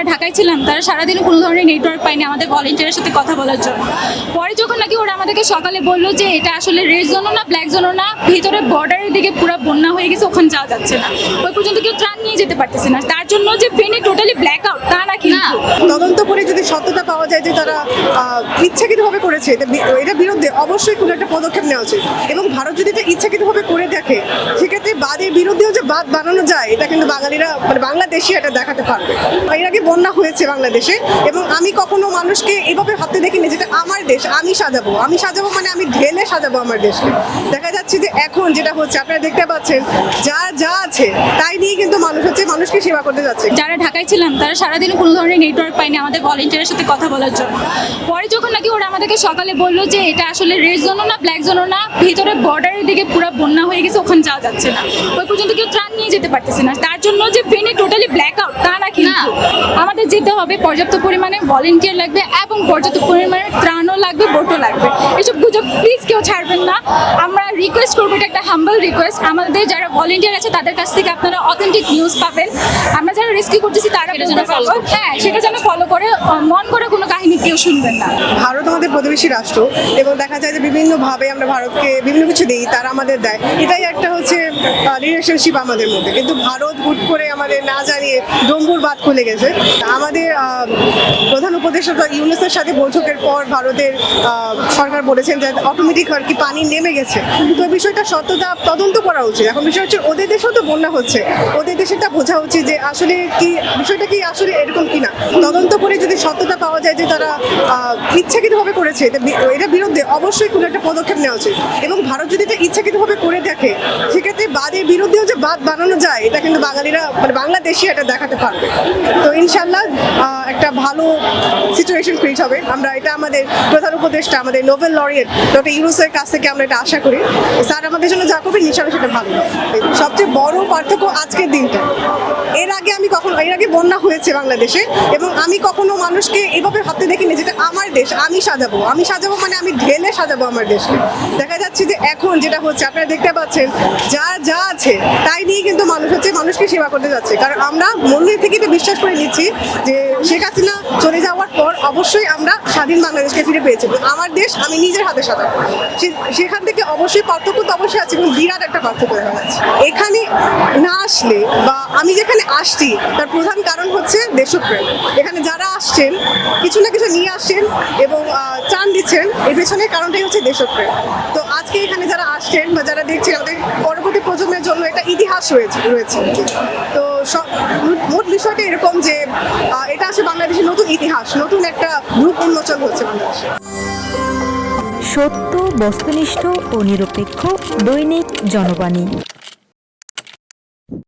যারা ঢাকায় ছিলাম, তারা সারাদিনও কোনো ধরনের নেটওয়ার্ক পায়নি আমাদের ভলেন্টিয়ারের সাথে কথা বলার জন্য। পরে যখন নাকি ওরা আমাদেরকে সকালে বলল যে এটা আসলে রেড জোনও না ব্ল্যাক জোনও না, ভিতরে বর্ডারের দিকে পুরো বন্যা হয়ে গেছে, ওখানে যাওয়া যাচ্ছে না। ওই পর্যন্ত কেউ ত্রাণ নিয়ে যেতে পারতেছে না। তার জন্য যে ফেনে টোটালি ব্ল্যাক আউট তা না তদন্ত করে যদি সত্যতা পাওয়া যায় যে তারা ইচ্ছাকৃতভাবে করেছে, এটা এটার বিরুদ্ধে অবশ্যই কোনো একটা পদক্ষেপ নেওয়া উচিত। এবং ভারত যদি এটা ইচ্ছাকৃতভাবে করে দেখে, সেক্ষেত্রে বাদের বিরুদ্ধেও যে বাদ বানানো যায়, এটা কিন্তু বাঙালিরা মানে বাংলাদেশি এটা দেখাতে পারবে। এর আগে বন্যা হয়েছে বাংলাদেশে এবং আমি কখনো মানুষকে এভাবে ভাবতে দেখিনি যেটা আমার দেশ, আমি সাজাবো। আমি সাজাবো মানে আমি ঢেলে সাজাবো আমার দেশকে। দেখা যাচ্ছে যে এখন যেটা হচ্ছে, আপনারা দেখতে পাচ্ছেন, যা যা আছে, তাই নিয়ে কিন্তু মানুষ হচ্ছে মানুষকে সেবা করতে যাচ্ছে। যারা ঢাকায় ছিলাম তারা সারাদিনও কোনো ধরনের নেটওয়ার্ক পায়নি আমাদের ভলেন্টিয়ারের সাথে কথা বলার জন্য। পরে যখন নাকি ওরা আমাদেরকে সকালে বলল যে এটা আসলে রেড জোনও না ব্ল্যাক জোনও না ভিতরে বর্ডারের দিকে পুরো বন্যা হয়ে গেছে ওখানে যাওয়া যাচ্ছে না। ওই পর্যন্ত কেউ ত্রাণ নিয়ে যেতে পারতেছে না। তার জন্য যে ফেনে টোটালি ব্ল্যাক আউট তা না কিন্তু। আমাদের যেতে হবে পর্যাপ্ত পরিমাণে ভলেন্টিয়ার লাগবে এবং পর্যাপ্ত পরিমাণে ত্রাণও লাগবে বোটও লাগবে। এসব গুজব প্লিজ কেউ ছাড়বেন না। আমরা রিকোয়েস্ট করব এটা একটা হাম্বল রিকোয়েস্ট আমাদের যারা ভলেন্টিয়ার আছে তাদের কাছ থেকে আপনারা অথেন্টিক নিউজ পাবেন। আমরা যারা রেস্কিউ করতেছি তারা সেটা যেন পাবো। হ্যাঁ সেটা যেন ফলো করে। মন করে কোনো কাহিনী কেউ শুনবেন না। ভারত আমাদের প্রতিবেশী রাষ্ট্র এবং দেখা যায় যে বিভিন্নভাবে আমরা ভারতকে বিভিন্ন কিছু দিই তারা আমাদের দেয়। এটাই একটা হচ্ছে রিলেশনশিপ আমাদের মধ্যে। কিন্তু ভারত হুট করে আমাদের না জানিয়ে ডম্বুর বাদ খুলে গেছে। আমাদের প্রধান উপদেষ্টা ইউনেসের সাথে বৈঠকের পর ভারতের সরকার বলেছেন যে অটোমেটিক আর কি পানি নেমে গেছে। তো বিষয়টা সত্যতা তদন্ত করা উচিত। এখন বিষয় হচ্ছে ওদের দেশেও তো বন্যা হচ্ছে। ওদের দেশেটা বোঝা উচিত যে আসলে কি, বিষয়টা কি আসলে এরকম কিনা। তদন্ত করে যদি সত্যতা পাওয়া যায় যে তারা ইচ্ছাকৃতভাবে করেছে, এটা বিরুদ্ধে অবশ্যই কোনো একটা পদক্ষেপ নেওয়া উচিত। এবং ভারত যদি এটা ইচ্ছাকৃতভাবে করে দেখে, সেক্ষেত্রে বাদের বিরুদ্ধেও যে বাদ বানানো যায়, এটা কিন্তু বাঙালিরা মানে বাংলাদেশি এটা দেখাতে পারবে। তো ইনশাল্লাহ একটা ভালো সিচুয়েশন ক্রিয়েট হবে। আমরা এটা আমাদের প্রধান উপদেষ্টা, আমাদের নোবেল লরিয়েট ডক্টর ইউনুসের কাছ থেকে আমরা এটা আশা করি। স্যার আমাদের জন্য যা করবেন ইনশাল্লাহ সেটা ভালো সবচেয়ে বড় পার্থক্য আজকের দিনটা। এর আগে আমি কখনো, এর আগে বন্যা হয়েছে বাংলাদেশে এবং আমি কখনো মানুষকে এভাবে ভাবতে দেখিনি যেটা আমার দেশ, আমি সাজাবো। আমি সাজাবো মানে আমি ঢেলে সাজাবো আমার দেশকে। দেখা যাচ্ছে যে এখন যেটা হচ্ছে, আপনারা দেখতে পাচ্ছেন, যা যা আছে, তাই নিয়ে কিন্তু মানুষ হচ্ছে, মানুষকে সেবা করতে যাচ্ছে। কারণ আমরা মন্দির থেকে তো বিশ্বাস করে নিচ্ছি যে শেখ হাসিনা চলে যাওয়ার পর অবশ্যই আমরা স্বাধীন বাংলাদেশকে ফিরে পেয়েছি। আমার দেশ আমি নিজের হাতে সাজাবো। সে- সেখান থেকে অবশ্যই পার্থক্য তো অবশ্যই আছে এবং বিরাট একটা পার্থক্য দেখা যাচ্ছে। এখানে না আসলে বা আমি যেখানে আসছি, তার প্রধান কারণ হচ্ছে দেশপ্রেম। এখানে যারা আসছেন, কিছু না কিছু নিয়ে আসছেন এবং চান দিচ্ছেন, এর পেছনে কারণটাই হচ্ছে দেশপ্রেম। তো আজকে এখানে যারা আসছেন বা যারা দেখছেন, আমাদের পরবর্তী প্রজন্মের জন্য একটা ইতিহাস রয়েছে রয়েছে। তো সব মোট বিষয়টা এরকম যে এটা আসলে বাংলাদেশের নতুন ইতিহাস, নতুন একটা রূপ উন্মোচন হচ্ছে বাংলাদেশে। সত্য, বস্তুনিষ্ঠ ও নিরপেক্ষ দৈনিক জনবাণী।